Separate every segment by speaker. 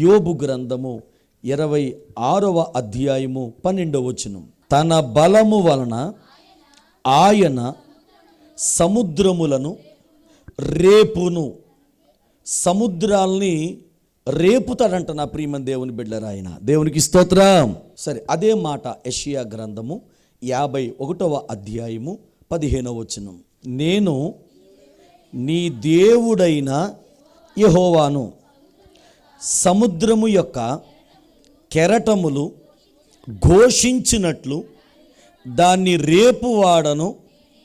Speaker 1: యోబు గ్రంథము ఇరవై ఆరవ అధ్యాయము పన్నెండవ వచనం. తన బలము వలన ఆయన సముద్రములను రేపును సముద్రాల్ని రేపుతాడంట నా ప్రియమని దేవుని బిడ్డరా ఆయన. దేవునికి స్తోత్రం. సరే అదే మాట యషియా గ్రంథము యాభై ఒకటవ అధ్యాయము పదిహేనవ వచనం. నేను నీ దేవుడైన యహోవాను సముద్రము యొక్క కెరటములు ఘోషించినట్లు దాన్ని రేపువాడను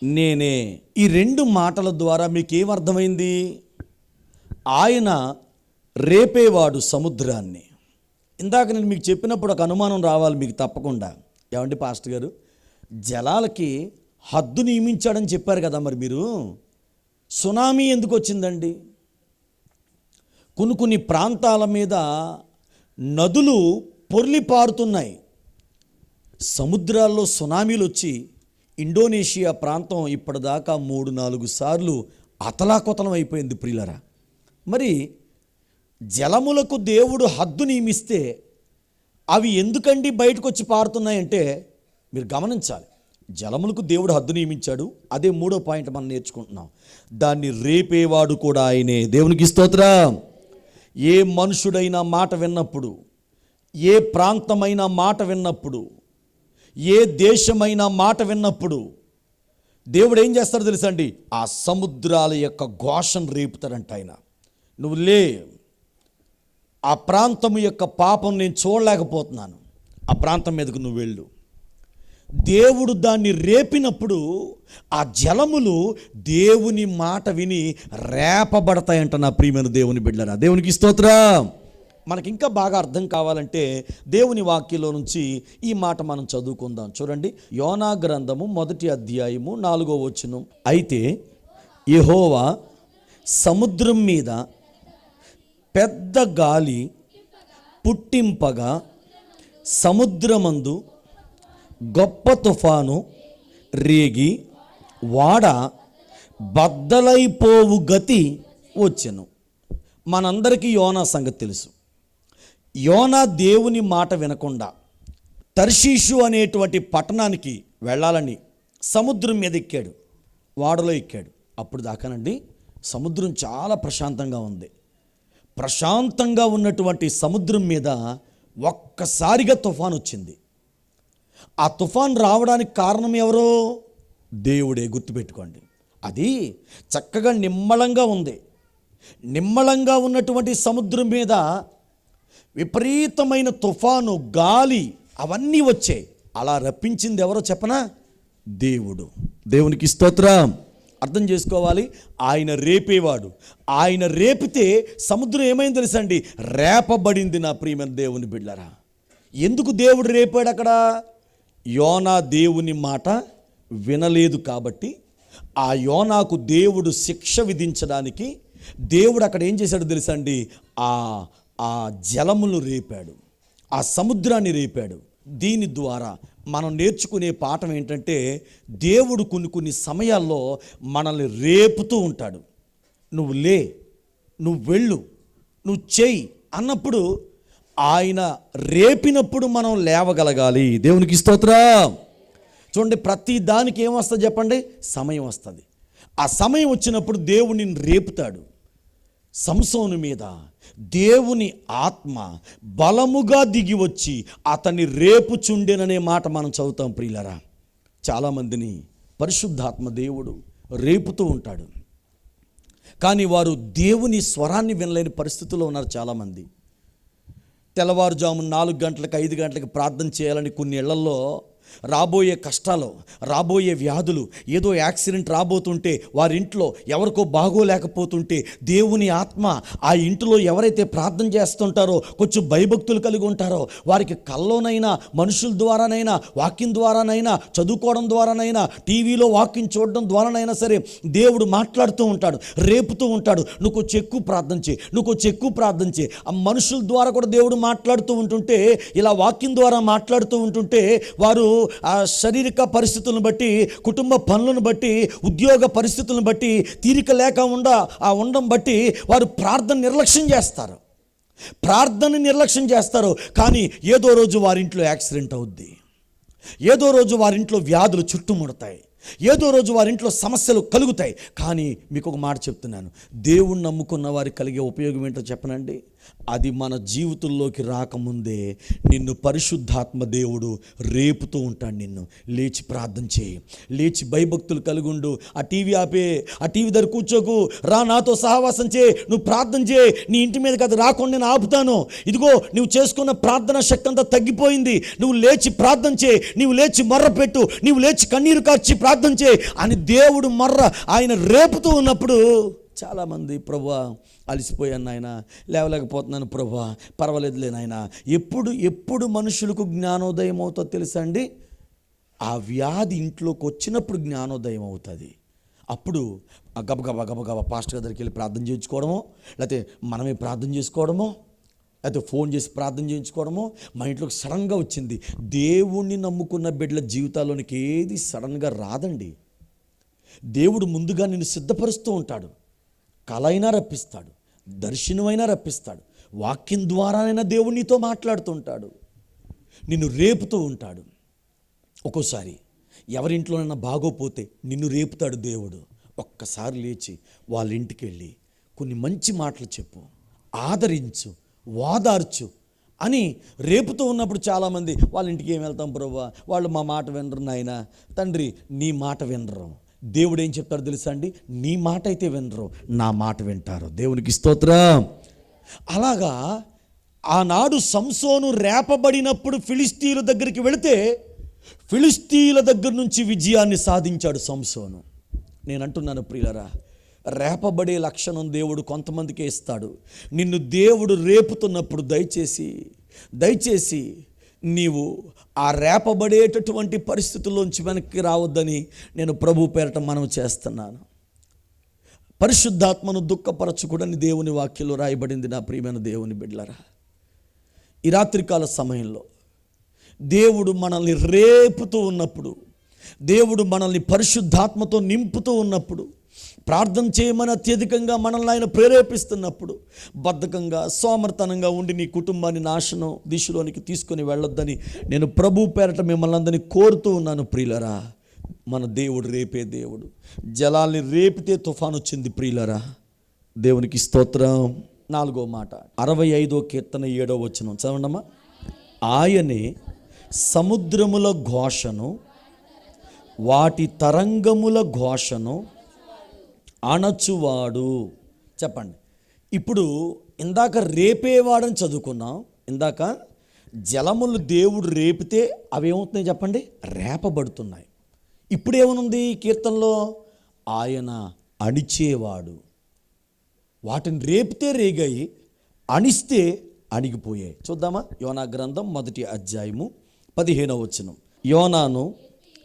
Speaker 1: నేనే. ఈ రెండు మాటల ద్వారా మీకు అర్థమైంది? ఆయన రేపేవాడు సముద్రాన్ని. ఇందాక నేను మీకు చెప్పినప్పుడు ఒక అనుమానం రావాలి మీకు తప్పకుండా. ఏమండి పాస్టర్ గారు? జలాలకి హద్దు నియమించాడని చెప్పారు కదా మరి మీరు. సునామీ ఎందుకు వచ్చిందండి? కొన్ని కొన్ని ప్రాంతాల మీద నదులు పొర్లి పారుతున్నాయి. సముద్రాల్లో సునామీలు వచ్చి ఇండోనేషియా ప్రాంతం ఇప్పటిదాకా మూడు నాలుగు సార్లు అతలాకుతలం అయిపోయింది ప్రియులరా. మరి జలములకు దేవుడు హద్దు నియమిస్తే అవి ఎందుకండి బయటకు వచ్చి పారుతున్నాయంటే మీరు గమనించాలి. జలములకు దేవుడు హద్దు నియమించాడు. అదే మూడో పాయింట్ మనం నేర్చుకుంటున్నాం. దాన్ని రేపేవాడు కూడా ఆయనే. దేవునికి స్తోత్రం. ఏ మనుషుడైనా మాట విన్నప్పుడు ఏ ప్రాంతమైన మాట విన్నప్పుడు ఏ దేశమైన మాట విన్నప్పుడు దేవుడు ఏం చేస్తాడో తెలుసండి? ఆ సముద్రాల యొక్క ఘోషను రేపుతాడంట ఆయన. నువ్వు లే ఆ ప్రాంతము యొక్క పాపం నేను చూడలేకపోతున్నాను. ఆ ప్రాంతం మీదకు నువ్వు వెళ్ళు. దేవుడు దాన్ని రేపినప్పుడు ఆ జలములు దేవుని మాట విని రేపబడతాయంట నా ప్రియమైన దేవుని బిడ్డరా దేవునికి స్తోత్రం. మనకి ఇంకా బాగా అర్థం కావాలంటే దేవుని వాక్యంలో నుంచి ఈ మాట మనం చదువుకుందాం. చూడండి యోనా గ్రంథము మొదటి అధ్యాయము నాలుగో వచనం. అయితే యహోవా సముద్రం మీద పెద్ద గాలి పుట్టింపగా సముద్రమందు గొప్ప తుఫాను రేగి వాడ బద్దలైపోవు గతి వచ్చెను. మనందరికీ యోనా సంగతి తెలుసు. యోనా దేవుని మాట వినకుండా తర్షీషు అనేటువంటి పట్టణానికి వెళ్ళాలని సముద్రం మీద ఎక్కాడు వాడలో ఎక్కాడు. అప్పుడు దాకానండి సముద్రం చాలా ప్రశాంతంగా ఉంది. ప్రశాంతంగా ఉన్నటువంటి సముద్రం మీద ఒక్కసారిగా తుఫాన్ వచ్చింది ఆ తుఫాన్ రావడానికి కారణం ఎవరో? దేవుడే గుర్తుపెట్టుకోండి. అది చక్కగా నిమ్మళంగా ఉంది. నిమ్మళంగా ఉన్నటువంటి సముద్రం మీద విపరీతమైన తుఫాను గాలి అవన్నీ వచ్చాయి. అలా రప్పించింది ఎవరో చెప్పనా? దేవుడు. దేవునికి స్తోత్రం. అర్థం చేసుకోవాలి. ఆయన రేపేవాడు. ఆయన రేపితే సముద్రం ఏమైంది తెలుసండి? రేపబడింది నా ప్రియమైన దేవుని బిడ్డరా ఎందుకు దేవుడు రేపాడు అక్కడ? యోనా దేవుని మాట వినలేదు కాబట్టి ఆ యోనాకు దేవుడు శిక్ష విధించడానికి దేవుడు అక్కడ ఏం చేశాడో తెలుసండి? ఆ ఆ జలములు రేపాడు. ఆ సముద్రాన్ని రేపాడు. దీని ద్వారా మనం నేర్చుకునే పాఠం ఏంటంటే దేవుడు కొన్ని కొన్ని సమయాల్లో మనల్ని రేపుతూ ఉంటాడు. నువ్వు లే నువ్వు వెళ్ళు నువ్వు చెయ్యి అన్నప్పుడు ఆయన రేపినప్పుడు మనం లేవగలగాలి. దేవునికి స్తోత్రం. చూడండి ప్రతి దానికి ఏమొస్తుంది చెప్పండి? సమయం వస్తుంది. ఆ సమయం వచ్చినప్పుడు దేవుడు నిన్ను రేపుతాడు. సంసోను మీద దేవుని ఆత్మ బలముగా దిగి వచ్చి అతన్ని రేపుచుండెననే మాట మనం చదువుతాం ప్రియులరా. చాలామందిని పరిశుద్ధాత్మ దేవుడు రేపుతూ ఉంటాడు. కానీ వారు దేవుని స్వరాన్ని వినలేని పరిస్థితుల్లో ఉన్నారు చాలామంది. తెల్లవారుజాము నాలుగు గంటలకు ఐదు గంటలకు ప్రార్థన చేయాలని కొన్ని ఇళ్ళల్లో రాబోయే కష్టాలు రాబోయే వ్యాధులు ఏదో యాక్సిడెంట్ రాబోతుంటే వారి ఇంట్లో ఎవరికో బాగోలేకపోతుంటే దేవుని ఆత్మ ఆ ఇంటిలో ఎవరైతే ప్రార్థన చేస్తుంటారో కొంచెం భయభక్తులు కలిగి ఉంటారో వారికి కల్లోనైనా మనుషుల ద్వారానైనా వాక్యం ద్వారానైనా చదువుకోవడం ద్వారానైనా టీవీలో వాక్యం చూడడం ద్వారానైనా సరే దేవుడు మాట్లాడుతూ ఉంటాడు రేపుతూ ఉంటాడు. నువ్వు చెక్కు ప్రార్థన చేయి నువ్వు చెక్కు ప్రార్థన చేయి. ఆ మనుషుల ద్వారా కూడా దేవుడు మాట్లాడుతూ ఉంటుంటే ఇలా వాక్యం ద్వారా మాట్లాడుతూ ఉంటుంటే వారు ఆ శారీరక పరిస్థితులను బట్టి కుటుంబ పనులను బట్టి ఉద్యోగ పరిస్థితులను బట్టి తీరిక లేక ఉండ ఆ ఉండడం బట్టి వారు ప్రార్థన నిర్లక్ష్యం చేస్తారు. ప్రార్థన నిర్లక్ష్యం చేస్తారు. కానీ ఏదో రోజు వారింట్లో యాక్సిడెంట్ అవుద్ది. ఏదో రోజు వారింట్లో వ్యాధులు చుట్టుముడతాయి. ఏదో రోజు వారింట్లో సమస్యలు కలుగుతాయి. కానీ మీకు ఒక మాట చెప్తున్నాను. దేవుణ్ణి నమ్ముకున్న వారికి కలిగే ఉపయోగం ఏంటో చెప్పనండి. అది మన జీవితంలోకి రాకముందే నిన్ను పరిశుద్ధాత్మ దేవుడు రేపుతూ ఉంటాడు నిన్ను. లేచి ప్రార్థన చేయి. లేచి భయభక్తులు కలిగుండు. ఆ టీవీ ఆపే ఆ టీవీ దగ్గర కూర్చోకు. రా నాతో సహవాసం చేయి. నువ్వు ప్రార్థన చేయి. నీ ఇంటి మీదకి అది రాకుండా నేను ఆపుతాను. ఇదిగో నువ్వు చేసుకున్న ప్రార్థన శక్తి అంతా తగ్గిపోయింది. నువ్వు లేచి ప్రార్థన చేయి. నువ్వు లేచి మర్ర పెట్టు. నువ్వు లేచి కన్నీరు కార్చి ప్రార్థన చేయి. అని దేవుడు మర్ర ఆయన రేపుతూ ఉన్నప్పుడు చాలామంది ప్రభు అలసిపోయాను నాయన లేవలేకపోతున్నాను ప్రభా. పర్వాలేదులే నాయన. ఎప్పుడు ఎప్పుడు మనుషులకు జ్ఞానోదయం అవుతుందో తెలుసా అండి? ఆ వ్యాధి ఇంట్లోకి వచ్చినప్పుడు జ్ఞానోదయం అవుతుంది. అప్పుడు గబగబ గబగబ పాస్టర్ దగ్గరికి వెళ్ళి ప్రార్థన చేయించుకోవడమో లేకపోతే మనమే ప్రార్థన చేసుకోవడమో లేకపోతే ఫోన్ చేసి ప్రార్థన చేయించుకోవడమో మా ఇంట్లోకి సడన్గా వచ్చింది. దేవుణ్ణి నమ్ముకున్న బిడ్డల జీవితాల్లోనికి ఏది సడన్గా రాదండి. దేవుడు ముందుగా నిన్ను సిద్ధపరుస్తూ ఉంటాడు. కలైనా అయినా రప్పిస్తాడు దర్శనమైనా రప్పిస్తాడు వాక్యం ద్వారానైనా దేవుడు నీతో మాట్లాడుతుంటాడు నిన్ను రేపుతూ ఉంటాడు. ఒక్కోసారి ఎవరింట్లోనైనా బాగోపోతే నిన్ను రేపుతాడు దేవుడు. ఒక్కసారి లేచి వాళ్ళ ఇంటికి వెళ్ళి కొన్ని మంచి మాటలు చెప్పు ఆదరించు వాదార్చు అని రేపుతూ ఉన్నప్పుడు చాలామంది వాళ్ళ ఇంటికి ఏం వెళ్తాం ప్రభా? వాళ్ళు మా మాట వినరు నాయన. తండ్రి నీ మాట వినరు. దేవుడు ఏం చెప్తాడు తెలుసా అండి? నీ మాట అయితే వినరు నా మాట వింటారు. దేవునికి స్తోత్రం. అలాగా ఆనాడు సంసోను రేపబడినప్పుడు ఫిలిస్తీన్ల దగ్గరికి వెళితే ఫిలిస్తీన్ల దగ్గర నుంచి విజయాన్ని సాధించాడు సంసోను. నేను అంటున్నాను ప్రియులరా రేపబడే లక్షణం దేవుడు కొంతమందికే ఇస్తాడు. నిన్ను దేవుడు రేపుతున్నప్పుడు దయచేసి దయచేసి నీవు ఆ రేపబడేటటువంటి పరిస్థితుల్లోంచి వెనక్కి రావద్దని నేను ప్రభు పేరట మనం చేస్తున్నాను. పరిశుద్ధాత్మను దుఃఖపరచుకుడని దేవుని వాక్యంలో రాయబడింది నా ప్రియమైన దేవుని బిడ్డలరా. ఈ రాత్రికాల సమయంలో దేవుడు మనల్ని రేపుతూ ఉన్నప్పుడు దేవుడు మనల్ని పరిశుద్ధాత్మతో నింపుతూ ఉన్నప్పుడు ప్రార్థన చేయమని అత్యధికంగా మనల్ని ఆయన ప్రేరేపిస్తున్నప్పుడు బద్ధకంగా సోమర్తనంగా ఉండి నీ కుటుంబాన్ని నాశనం దిశలోనికి తీసుకొని వెళ్ళొద్దని నేను ప్రభు పేరట మిమ్మల్ని అందరినీ కోరుతూ ఉన్నాను ప్రియులరా. మన దేవుడు రేపే దేవుడు. జలాల్ని రేపితే తుఫాన్ వచ్చింది ప్రియులరా. దేవునికి స్తోత్రం. నాలుగో మాట అరవై ఐదో కీర్తన ఏడో వచ్చిన చదవండమ్మా. ఆయనే సముద్రముల ఘోషను వాటి తరంగముల ఘోషను అణచువాడు. చెప్పండి. ఇప్పుడు ఇందాక రేపేవాడని చదువుకున్నాం. ఇందాక జలములు దేవుడు రేపితే అవి ఏమవుతున్నాయి చెప్పండి? రేపబడుతున్నాయి. ఇప్పుడు ఏమనుంది ఈ కీర్తనలో? ఆయన అణిచేవాడు. వాటిని రేపితే రేగాయి అణిస్తే అణిగిపోయాయి. చూద్దామా? యోనా గ్రంథం మొదటి అధ్యాయము పదిహేనవ వచనం. యోనాను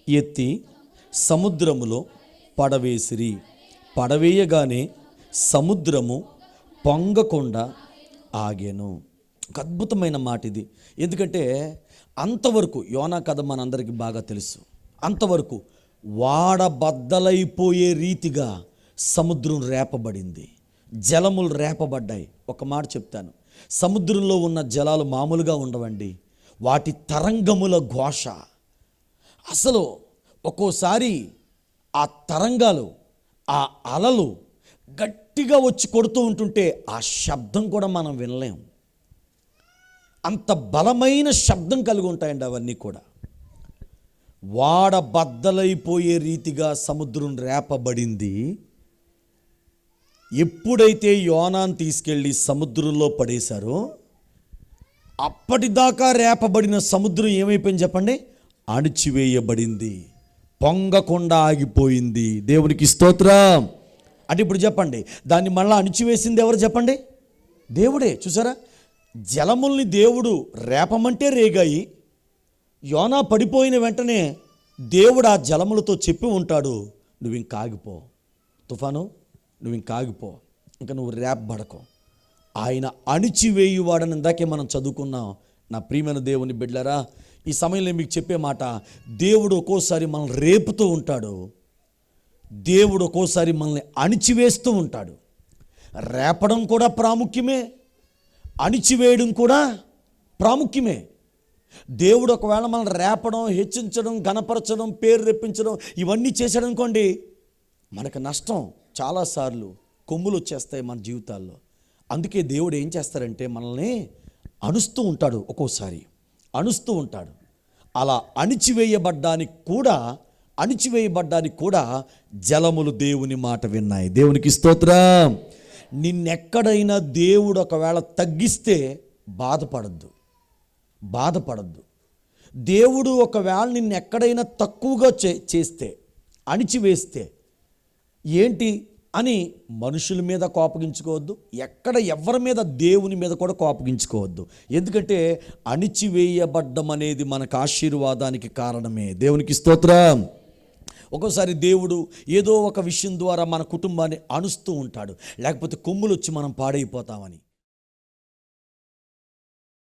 Speaker 1: ఎత్తి సముద్రములో పడవేసిరి. పడవేయగానే సముద్రము పొంగకుండా ఆగాను. ఒక అద్భుతమైన మాట ఇది. ఎందుకంటే అంతవరకు యోనా కథ మనందరికీ బాగా తెలుసు. అంతవరకు వాడబద్దలైపోయే రీతిగా సముద్రం రేపబడింది. జలములు రేపబడ్డాయి. ఒక మాట చెప్తాను. సముద్రంలో ఉన్న జలాలు మామూలుగా ఉండవండి. వాటి తరంగముల ఘోష. అసలు ఒక్కోసారి ఆ తరంగాలు ఆ అలలు గట్టిగా వచ్చి కొడుతూ ఉంటుంటే ఆ శబ్దం కూడా మనం వినలేం. అంత బలమైన శబ్దం కలిగి ఉంటాయండి అవన్నీ కూడా. వాడ బద్దలైపోయే రీతిగా సముద్రం రేపబడింది. ఎప్పుడైతే యోనాన్ని తీసుకెళ్ళి సముద్రంలో పడేశారో అప్పటిదాకా రేపబడిన సముద్రం ఏమైపోయింది చెప్పండి? అణిచివేయబడింది. పొంగకుండా ఆగిపోయింది. దేవునికి స్తోత్రం. అంటే ఇప్పుడు చెప్పండి దాన్ని మళ్ళీ అణిచివేసింది ఎవరు చెప్పండి? దేవుడే చూసారా? జలముల్ని దేవుడు రేపమంటే రేగాయి. యోనా పడిపోయిన వెంటనే దేవుడు ఆ జలములతో చెప్పి ఉంటాడు నువ్వు ఇంక ఆగిపో. తుఫాను నువ్వు ఇంక ఆగిపో. ఇంకా నువ్వు రేపబడకు ఆయన అణిచివేయువాడని ఇందాకే మనం చదువుకున్నాం. నా ప్రియమైన దేవుని బిడ్డలారా ఈ సమయంలో మీకు చెప్పే మాట దేవుడు ఒక్కోసారి మనల్ని రేపుతూ ఉంటాడు. దేవుడు ఒక్కోసారి మనల్ని అణిచివేస్తూ ఉంటాడు. రేపడం కూడా ప్రాముఖ్యమే అణిచివేయడం కూడా ప్రాముఖ్యమే. దేవుడు ఒకవేళ మనల్ని రేపడం హెచ్చించడం గణపరచడం పేరు రెప్పించడం ఇవన్నీ చేశాడనుకోండి మనకు నష్టం చాలాసార్లు కొమ్ములు వచ్చేస్తాయి మన జీవితాల్లో. అందుకే దేవుడు ఏం చేస్తారంటే మనల్ని అణుస్తూ ఉంటాడు ఒక్కోసారి. అణుస్తూ ఉంటాడు. అలా అణిచివేయబడ్డానికి కూడా అణిచివేయబడ్డానికి కూడా జలములు దేవుని మాట విన్నాయి. దేవునికి స్తోత్రం. నిన్నెక్కడైనా దేవుడు ఒకవేళ తగ్గిస్తే బాధపడద్దు. బాధపడద్దు. దేవుడు ఒకవేళ నిన్ను ఎక్కడైనా తక్కువగా చే చేస్తే అణిచివేస్తే ఏంటి? అని మనుషుల మీద కోపగించుకోవద్దు ఎక్కడ ఎవరి మీద దేవుని మీద కూడా కోపగించుకోవద్దు. ఎందుకంటే అణిచివేయబడ్డం అనేది మనకు ఆశీర్వాదానికి కారణమే. దేవునికి స్తోత్రం. ఒక్కోసారి దేవుడు ఏదో ఒక విషయం ద్వారా మన కుటుంబాన్ని అణుస్తూ ఉంటాడు. లేకపోతే కొమ్ములు వచ్చి మనం పాడైపోతామని.